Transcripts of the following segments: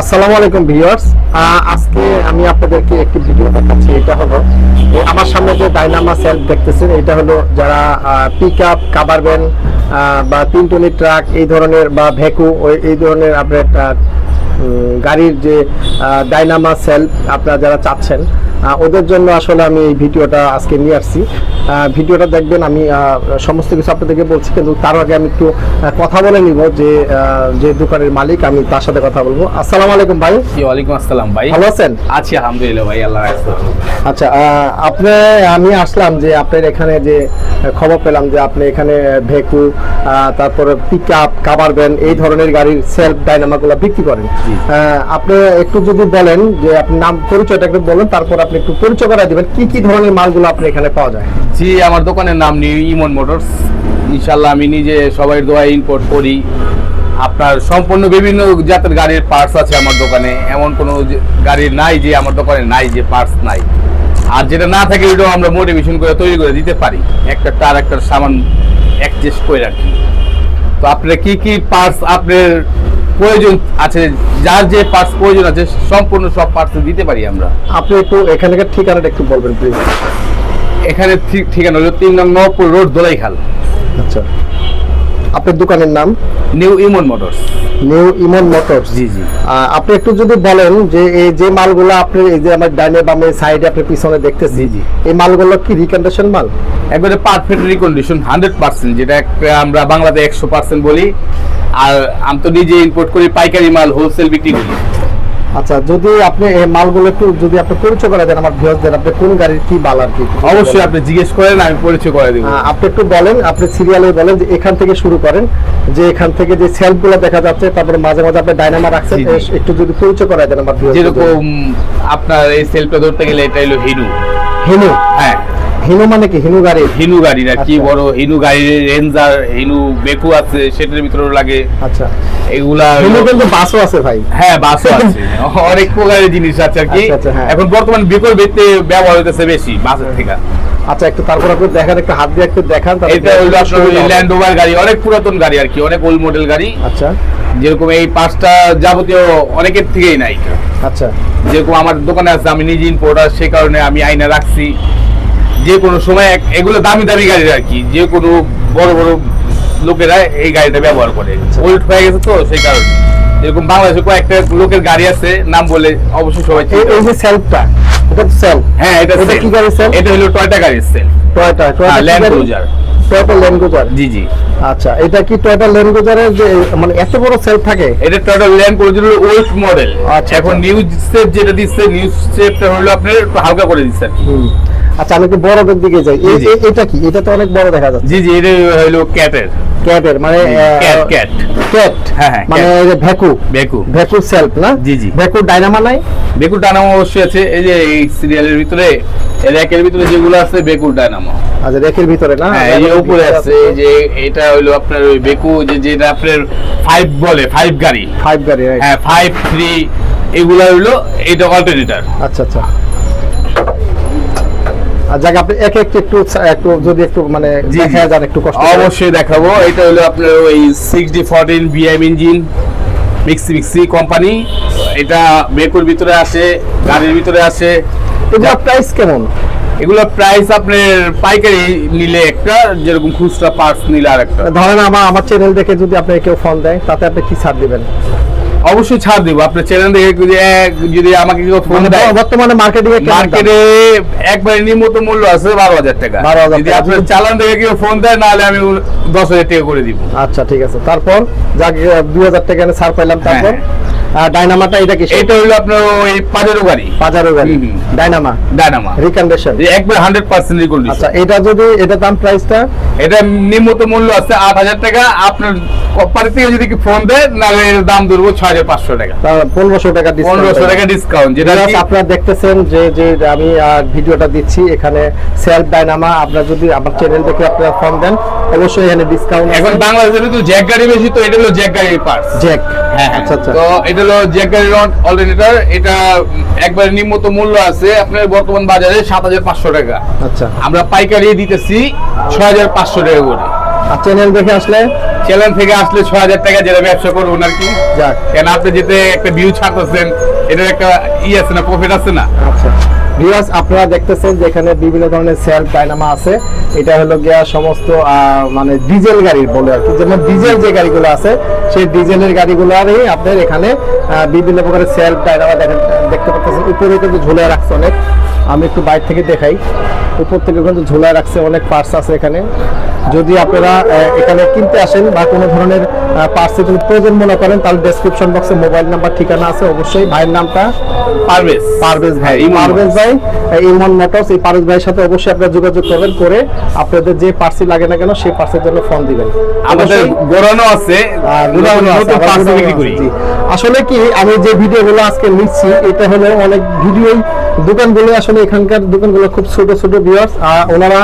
আসসালামু আলাইকুম ভিউয়ার্স। আজকে আমি আপনাদেরকে একটি ভিডিও দেখাচ্ছি। এটা হলো আমার সামনে যে ডাইনামা সেলফ দেখতেছেন, এটা হলো যারা পিক আপ কাবার ভ্যান বা তিন টনি ট্রাক, এই ধরনের, বা ভেকু এই ধরনের আপনার গাড়ির যে ডাইনামা সেলফ আপনারা যারা চাচ্ছেন ওদের জন্য আসলে আমি এই ভিডিওটা আজকে নিয়ে আসছি। ভিডিওটা দেখবেন আমি সমস্ত কিছু আপনাদেরকে বলছি কিন্তু তার আগে আমি একটু কথা বলে নিব যে যে দোকানের মালিক আমি তার সাথে কথা বলব। আসসালামু আলাইকুম ভাই। ওয়ালাইকুম আসসালাম ভাই। ভালো আছেন? আছি আলহামদুলিল্লাহ ভাই আল্লাহ আচ্ছা আপনি আমি আসলাম যে আপনার এখানে যে খবর পেলাম যে আপনি এখানে ভেকু তারপরে পিক আপ কাবার ভ্যান এই ধরনের গাড়ির সেলফ ডাইনামাগুলো বিক্রি করেন। আহ, আপনি একটু যদি বলেন যে আপনি নাম পরিচয়টা একটু বলেন তারপর আপনি একটু পরিচয় করে দিবেন, কি কি ধরনের মালগুলো আপনি এখানে পাওয়া যায়? জি, আমার দোকানের নাম নিউ ইমন মোটরস। ইনশাল্লাহ আমি নিজে সবাই দোয়া ইম্পোর্ট করি। আপনার সম্পূর্ণ বিভিন্ন জাতের গাড়ির পার্টস আছে আমার দোকানে। এমন কোনো গাড়ির নাই যে আমার দোকানে নাই যে পার্টস নাই। আর যেটা না থাকে ওইটাও আমরা মোটিভেশন করে তৈরি করে দিতে পারি। একটা তার, একটা সামান অ্যাডজাস্ট করে রাখি তো আপনার কি কি পার্টস আপনার প্রয়োজন আছে যার যে পার্টস প্রয়োজন আছে সম্পূর্ণ সব পার্টস দিতে পারি আমরা। আপনি একটু এখানকার ঠিকানাটা একটু বলবেন প্লিজ এখানে ঠিক- ঠিকানা হলো তিন নং নবপুর রোড দোলাইখাল। আচ্ছা। আপনার দোকানের নাম? New Emon motors new Emon motors জি জি। আপনি একটু যদি বলেন যে এই যে মালগুলো আপনি এই যে আমার ডাইনে বামে সাইডে আপনি পিছনে দেখতেছি জি, জি। এই মালগুলো কি রিকন্ডিশন মাল? একবারে পারফেক্ট রিকন্ডিশন হান্ড্রেড পার্সেন্ট যেটা আমরা বাংলাতে একশো পার্সেন্ট বলি। আর আমি তো নিজে ইম্পোর্ট করি পাইকারি মাল হোলসেল বিক্রি করি। আচ্ছা যদি আপনি এই মালগুলো একটু যদি আপনি পরিচয় করে দেন আমার ভিউয়ারদের আপনি কোন গাড়ির কি মাল আর কি অবশ্যই আপনি জিজ্ঞেস করেন আমি পরিচয় করে দেবো। আপনি একটু বলেন আপনি সিরিয়ালে বলেন যে এখান থেকে শুরু করেন যে এখান থেকে যে সেলফগুলো দেখা যাচ্ছে তারপরে মাঝে মাঝে আপনি ডাইনামা রাখছেন একটু যদি পরিচয় করে দেন আমার ভিউয়ারদের যেরকম আপনার এই সেলফটা ধরতে গেলে এটা হলো হিনু। হিনু? হ্যাঁ। হিনু মানে কি? হিনু গাড়ি হিনু গাড়ির আর কি আচ্ছা। বড় হিনু গাড়ির রেঞ্জার হিনু বেকু আছে সেটার ভিতরেও লাগে। আচ্ছা। এগুলা হিনু হলো- কিন্তু বাসও আছে ভাই। হ্যাঁ বাসও আছে। অনেক প্রকারের জিনিস আছে আর কি। আচ্ছা, আচ্ছা, হ্যাঁ। এখন বর্তমান বিকল ভিত্তি ব্যবহার হইতেছে বেশি বাসের থেকে। আচ্ছা একটু তারপর আপনি দেখান একটু হাত দিয়ে একটু দেখান এটা হলো ল্যান্ড ওভার গাড়ি অনেক পুরাতন গাড়ি আর কি অনেক ওল্ড মডেল গাড়ি। আচ্ছা। যেরকম এই পাঁচটা যাবতীয় অনেকের থেকেই নাই। আচ্ছা। যেরকম আমার দোকানে আছে আমি নিজে ইম্পোর্টার সে কারণে আমি আইনা রাখছি। যে কোনো সময় এগুলো দামি দামি গাড়ি আর কি যে কোনো বড় বড় লোকেরা এই গাড়িটা ব্যবহার করে। ওল্ড হয়ে গেছে তো সেই কারণে। যেরকম বাংলাদেশে কয়েকটা লোকের গাড়ি আছে নাম বলে অবশ্যই সবাই এই এই যে সেলফটা এটা তো সেলফ হ্যাঁ এটা এটা কি গাড়ি? এটা হলো টয়টা গাড়ির sale Toyota Land Cruiser। Toyota land cruiser জি জি। আচ্ছা এটা কি টয়োটা ল্যান্ড ক্রুজারের যে মানে এত বড় সেলফ থাকে? এটা total land cruiser old model আচ্ছা, এখন আচ্ছা। নিউ শেপ যেটা দিচ্ছে নিউ শেপটা হলো আপনার একটু হালকা করে দিচ্ছে আর। আচ্ছা আমি একটু বড়দের দিকে যাই। এটা কি? এটা তো অনেক বড় দেখা যাচ্ছে। জি জি এটা হলো ক্যাটের। ক্যাটের মানে ক্যাট ক্যাট। ক্যাট? হ্যাঁ, হ্যাঁ, মানে যে ভেকু। ভেকু। সেলফ না? জি, জি। ভেকু ডাইনামা নাই? বেকুর ডায়নামো অবশ্যই আছে। এই যে এই সিরিয়ালের ভিতরে র্যাকের ভিতরে যেগুলো আছে বেকুর ডায়নামো। আচ্ছা রেকের ভিতরে না? হ্যাঁ এই যে উপরে আছে এই যে এটা হলো আপনার ওই বেকু যে যেটা আপনার ফাইভ বলে ফাইভ গাড়ি। ফাইভ গাড়ি হ্যাঁ ফাইভ থ্রি এগুলা হলো এটা অল্টারনেটার আচ্ছা আচ্ছা। আর যাক আপনি এক এক একটু একটু যদি একটু মানে দেখা যান একটু কষ্ট। অবশ্যই দেখাবো। এটা হলো আপনার ওই six D fourteen BM engine mixie মিক্সি কোম্পানি এটা বেকুর ভিতরে আছে গাড়ির ভিতরে এগুলো প্রাইস কেমন? এগুলো প্রাইস আপনার পাইকারি নিলে একটা যেরকম খুচরা পার্টস নিলে আর একটা ধরেন আমার আমার চ্যানেল দেখে যদি আপনি কেউ ফোন দেয় তাতে আপনি কি ছাড় দিবেন? অবশ্যই ছাড় দিব। আপনার চ্যানেল দেখে যদি এক- যদি আমাকে কেউ ফোন মানে দেয় বর্তমানে মার্কেটিং মার্কেটে একবারে নিম্নত মূল্য আছে বারো হাজার টাকা। 12,000 যদি টাকা। আপনার চালান দেখে কেউ ফোন দেয় নাহলে আমি দশ হাজার টাকা করে দিব। আচ্ছা ঠিক আছে। তারপর যাক দুই হাজার টাকা ছাড় পাইলাম। তারপর? এটা কি এটা হলো আপনার ওই পাজেরো গাড়ি। বাজারও গাড়ি। ডায়নামা রিকন্ডিশন একবার হান্ড্রেড পার্সেন্ট রিকন্ডিশন আচ্ছা এটা যদি এটা দাম প্রাইসটা এটা নিম্নত মূল্য আছে আট হাজার টাকা। আপনার কোম্পানি থেকে যদি কি ফোন দেয় নাহলে এর দাম ধরবো ছয় হাজার পাঁচশো টাকা। পনেরোশো টাকা পনেরোশো টাকা ডিসকাউন্ট যেটা আপনারা দেখতেছেন যে যে আমি ভিডিওটা দিচ্ছি এখানে সেলফ ডাইনামা আপনারা যদি আমার চ্যানেল দেখে আপনারা ফোন দেন অবশ্যই এখানে ডিসকাউন্ট এখন বাংলাদেশে তো জ্যাক গাড়ি বেশি তো এটা হলো জ্যাক গাড়ির পার্টস জ্যাক। হ্যাঁ আচ্ছা আচ্ছা। তো এটা হলো জ্যাক গাড়ির অল্টারনেটর এটা একবার নিম্নত মূল্য আছে আপনার বর্তমান বাজারে সাত হাজার পাঁচশো টাকা। আচ্ছা। আমরা পাইকারি দিতেছি ছয় হাজার পাঁচশো টাকা করে। আর চ্যানেল দেখে আসলে? চ্যানেল থেকে আসলে ছয় হাজার টাকা যেটা ব্যবসা করব আর কি। কেন আপনি যেতে একটা ভিউ ছাড়তেছেন এটার একটা ই আছে না প্রফিট আছে না? আচ্ছা। ভিউয়ার্স আপনারা দেখতেছেন যে এখানে বিভিন্ন ধরনের সেলফ ডাইনামা আছে। এটা হলো গিয়া সমস্ত মানে ডিজেল গাড়ির বলে আর কি। যেমন ডিজেল যে গাড়িগুলো আছে, সেই ডিজেলের গাড়িগুলো গাড়িগুলোরই আপনার এখানে বিভিন্ন প্রকারের সেলফ ডাইনামা দেখতে পাচ্ছেন। উপরে কিন্তু ঝুলে রাখছে অনেক। আমি একটু বাইরে থেকে দেখাই। উপর থেকে কিন্তু ঝুলায় রাখছে অনেক পার্টস আছে এখানে। যদি আপনারা এখানে কিনতে আসেন বা কোনো ধরনের পার্টসের যদি প্রয়োজন মনে করেন তাহলে ডেসক্রিপশন বক্সে মোবাইল নাম্বার ঠিকানা আছে অবশ্যই। ভাইয়ের নামটা? পারভেজ। পারভেজ ভাই। হ্যাঁ, পারভেজ ভাই ইমন মোটরস। এই পারভেজ ভাইয়ের সাথে অবশ্যই আপনারা যোগাযোগ করবেন করে আপনাদের যে পার্সি লাগে না কেন সেই পার্সের জন্য ফোন দিবেন। আমাদের গোড়ানো আছে। আসলে কি আমি যে ভিডিওগুলো আজকে নিচ্ছি এটা হলো অনেক ভিডিওই দোকানগুলো আসলে এখানকার দোকানগুলো খুব ছোট ছোট ভিউয়ার্স ওনারা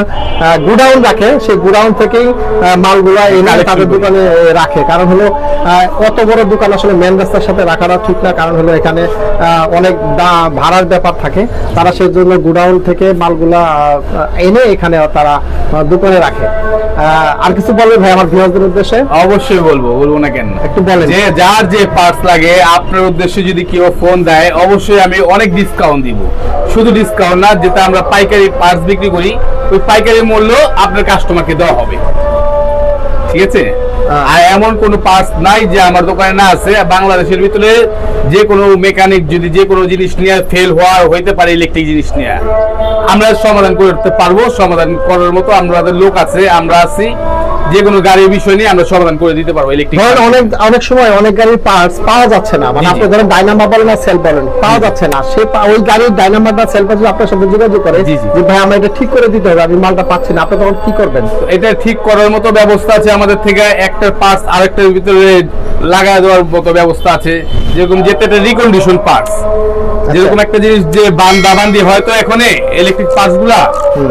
গুডাউন রাখে। সেই গুডাউন থেকেই মালগুলা এনে তাদের দোকানে রাখে। কারণ হলো অত বড় দোকান আসলে মেন রাস্তার সাথে রাখাটা ঠিক না। কারণ হলো এখানে আহ, অনেক দা- ভাড়ার ব্যাপার থাকে। তারা সেই জন্য গুডাউন থেকে মালগুলা এনে এখানে তারা দোকানে রাখে। আর কিছু বলবে ভাই আমার ভিউয়ারদের উদ্দেশ্যে? অবশ্যই বলব বলব না কেন? একটু বলেন। যে যার যে পার্টস লাগে আপনার উদ্দেশ্যে যদি কেউ ফোন দেয় অবশ্যই আমি অনেক ডিসকাউন্ট দিব। শুধু ডিসকাউন্ট না যেটা আমরা পাইকারি পার্টস বিক্রি করি ওই পাইকারি মূল্য আপনার কাস্টমারকে দেওয়া হবে। ঠিক আছে? আর এমন কোনো পার্টস নাই যে আমার দোকানে না আছে। বাংলাদেশের ভিতরে যে কোনো মেকানিক যদি যে কোনো জিনিস নিয়ে ফেল হওয়া হইতে পারে ইলেকট্রিক জিনিস নিয়ে। আমরা সমাধান করতে পারব সমাধান করার মতো আমাদের লোক আছে আমরা আছি। যে কোনো গাড়ির বিষয় নিয়ে আমরা সমাধান করে দিতে পারব ইলেকট্রিক অনেক অনেক সময় অনেক গাড়ির পার্টস পাওয়া যাচ্ছে না। মানে। আপনি ধরেন ডাইনামা বলেন আর সেল বলেন পাওয়া যাচ্ছে না। সে ওই গাড়ির ডাইনামাটা সেলটা যদি আপনার সাথে যোগাযোগ করে। যে ভাই আমরা এটা ঠিক করে দিতে হবে আমি মালটা পাচ্ছি না। আপনি তখন কি করবেন? এটা ঠিক করার মতো ব্যবস্থা আছে আমাদের থেকে একটা পার্টস আরেকটার ভিতরে লাগা দেওয়ার মতো ব্যবস্থা আছে যেরকম যেটা একটা রিকন্ডিশন পার্টস যেরকম একটা জিনিস যে বান্দা বান্দি হয়তো এখন ইলেকট্রিক পার্টসগুলা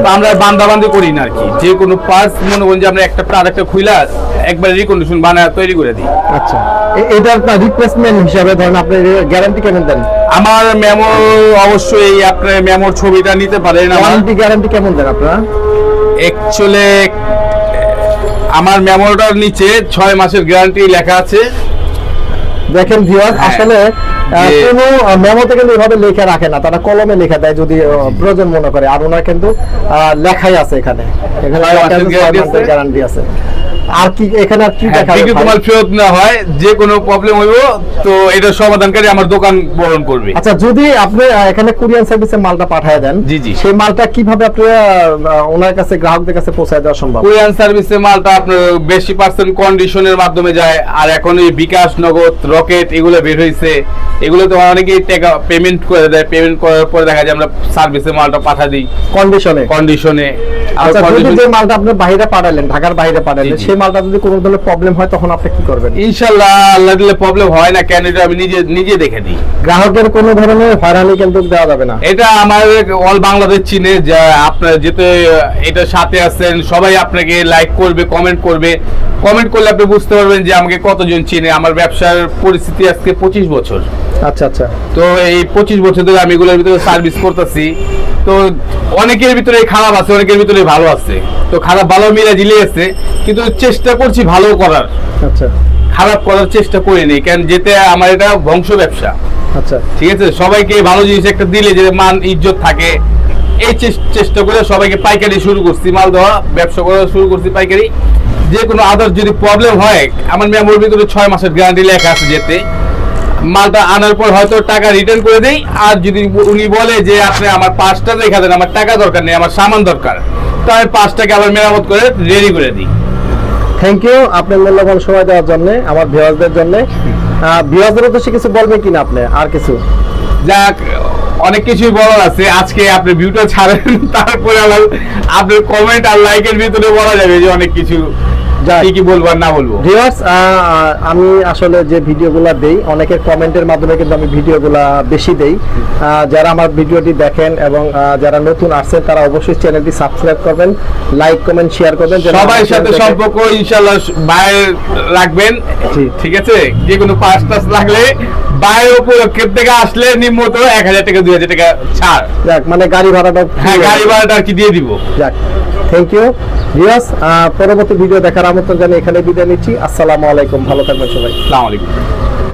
তো আমরা বান্দা বান্দি করি না আর কি। যে কোনো পার্টস মনে করেন যে আমরা একটা আরেকটা খুইলা একবার রিকন্ডিশন বানায় তৈরি করে দিই। আচ্ছা। এ- এটার রিপ্লেসমেন্ট হিসাবে ধরেন আপনি গ্যারান্টি কেমন দেন? আমার মেমো অবশ্যই আপনার মেমোর ছবিটা নিতে পারেন আমার। ওয়ারেন্টি গ্যারান্টি কেমন দেন আপনারা? অ্যাকচুয়ালি আমার মেমোটার নিচে ছয় মাসের গ্যারান্টি লেখা আছে দেখেন ভিউয়ার হ্যাঁ। আসলে কোনো মেমোতে কিন্তু এভাবে লেখা রাখে না তারা কলমে লেখা দেয় যদি প্রয়োজন মনে করে। আর ওনার কিন্তু লেখাই আছে এখানে। গ্যারান্টি আছে আর কি এখানে আর কি হ্যাঁ, দেখা বিক্রি তোমার ফেরত না হয় যে কোনো প্রবলেম হইব তো এটা সমাধানকারী আমার দোকান বরণ করবে। আচ্ছা যদি আপনি এখানে কুরিয়ান সার্ভিসে মালটা পাঠায় দেন জি, জি। সেই মালটা কীভাবে আপনি ওনার কাছে গ্রাহকদের কাছে পৌঁছায় দেওয়া সম্ভব? কুরিয়ান সার্ভিসে মালটা আপনার বেশি পার্সেন্ট কন্ডিশনের মাধ্যমে যায় আর এখন এই বিকাশ নগদ রকেট এগুলো বের হয়েছে এগুলো তো অনেকেই টাকা পেমেন্ট করে দেয় পেমেন্ট করার পরে দেখা যায় আমরা সার্ভিসে মালটা পাঠা দিই। কন্ডিশনে কন্ডিশনে আচ্ছা যদি যে মালটা আপনি বাইরে পাঠালেন ঢাকার বাইরে পাঠালেন জি, জি। সেই মালটা যদি কোনো ধরনের প্রবলেম হয় তখন আপনি কি করবেন? ইনশাল্লাহ আল্লাহ দিলে প্রবলেম হয় না কেন এটা আমি নিজে নিজে দেখে দিই। গ্রাহকের কোনো ধরনের হয়রানি কিন্তু দেওয়া যাবে না। এটা আমার অল বাংলাদেশ চিনে যা আপনার যেতে এটার সাথে আছেন সবাই আপনাকে লাইক করবে কমেন্ট করবে। কমেন্ট করলে আপনি বুঝতে পারবেন যে আমাকে কতজন চিনে। আমার ব্যবসার পরিস্থিতি আজকে পঁচিশ বছর। আচ্ছা আচ্ছা। তো এই পঁচিশ বছর ধরে আমি এগুলোর ভিতরে সার্ভিস করতেছি। তো অনেকের ভিতরে খারাপ আছে অনেকের ভিতরে ভালো আছে। তো খারাপ ভালো মিলে জিলে আছে কিন্তু চেষ্টা করছি ভালো করার। আচ্ছা। খারাপ করার চেষ্টা করিনি কারণ যেতে আমার এটা বংশ ব্যবসা। আচ্ছা। ঠিক আছে? সবাইকে ভালো জিনিস একটা দিলে যে মান ইজ্জত থাকে এই চেষ্টা করে সবাইকে পাইকারি শুরু করছি মাল দেওয়া ব্যবসা করা শুরু করছি পাইকারি। যে কোনো আদার যদি প্রবলেম হয় আমার মেমোর ভিতরে ছয় মাসের গ্যারান্টি লেখা আছে যেতে। মালটা আনার পর হয়তো টাকা রিটার্ন করে দেই। আর যদি উনি বলে যে আপনি আমার পাঁচটা রেখা দেন আমার টাকা দরকার নেই আমার সামান দরকার তো আমি পাঁচটাকে আবার মেরামত করে রেডি করে দিই। থ্যাংক ইউ আপনার মূল্যবান সময় দেওয়ার জন্য আমার ভিউয়ারদের জন্য। ভিউয়ারদের উদ্দেশ্যে কিছু বলবেন কিনা আপনি? আর কিছু? যাক অনেক কিছুই বলার আছে। আজকে আপনি ভিউটা ছাড়েন তারপরে আমার আপনার কমেন্ট আর লাইকের ভিতরে বলা যাবে যে অনেক কিছু। কি কি বলব আর না বলব। ভিউয়ার্স আমি আসলে যে ভিডিওগুলো দেই অনেকের কমেন্টের মাধ্যমে কিন্তু আমি ভিডিওগুলা বেশি দেই। যারা আমার ভিডিওটি দেখেন এবং যারা নতুন আসছেন তারা অবশ্যই চ্যানেলটি সাবস্ক্রাইব করবেন লাইক কমেন্ট শেয়ার করবেন সবার সাথে সম্পর্ক ইনশাল্লাহ বাইরে রাখবেন। ঠিক আছে? যে কোনো পাঁচ টাস লাগলে উপলক্ষের থেকে আসলে নিম্নত এক হাজার টাকা দুই হাজার টাকা ছাড়। যাক মানে গাড়ি ভাড়াটা হ্যাঁ গাড়ি ভাড়াটা আর কি দিয়ে দিব। যাক। থ্যাংক ইউ রিয়াস পরবর্তী ভিডিও দেখার আমন্ত্রণ জানিয়ে এখানে বিদায় নিচ্ছি। আসসালামু আলাইকুম। ভালো থাকবেন সবাই। আসসালামু আলাইকুম।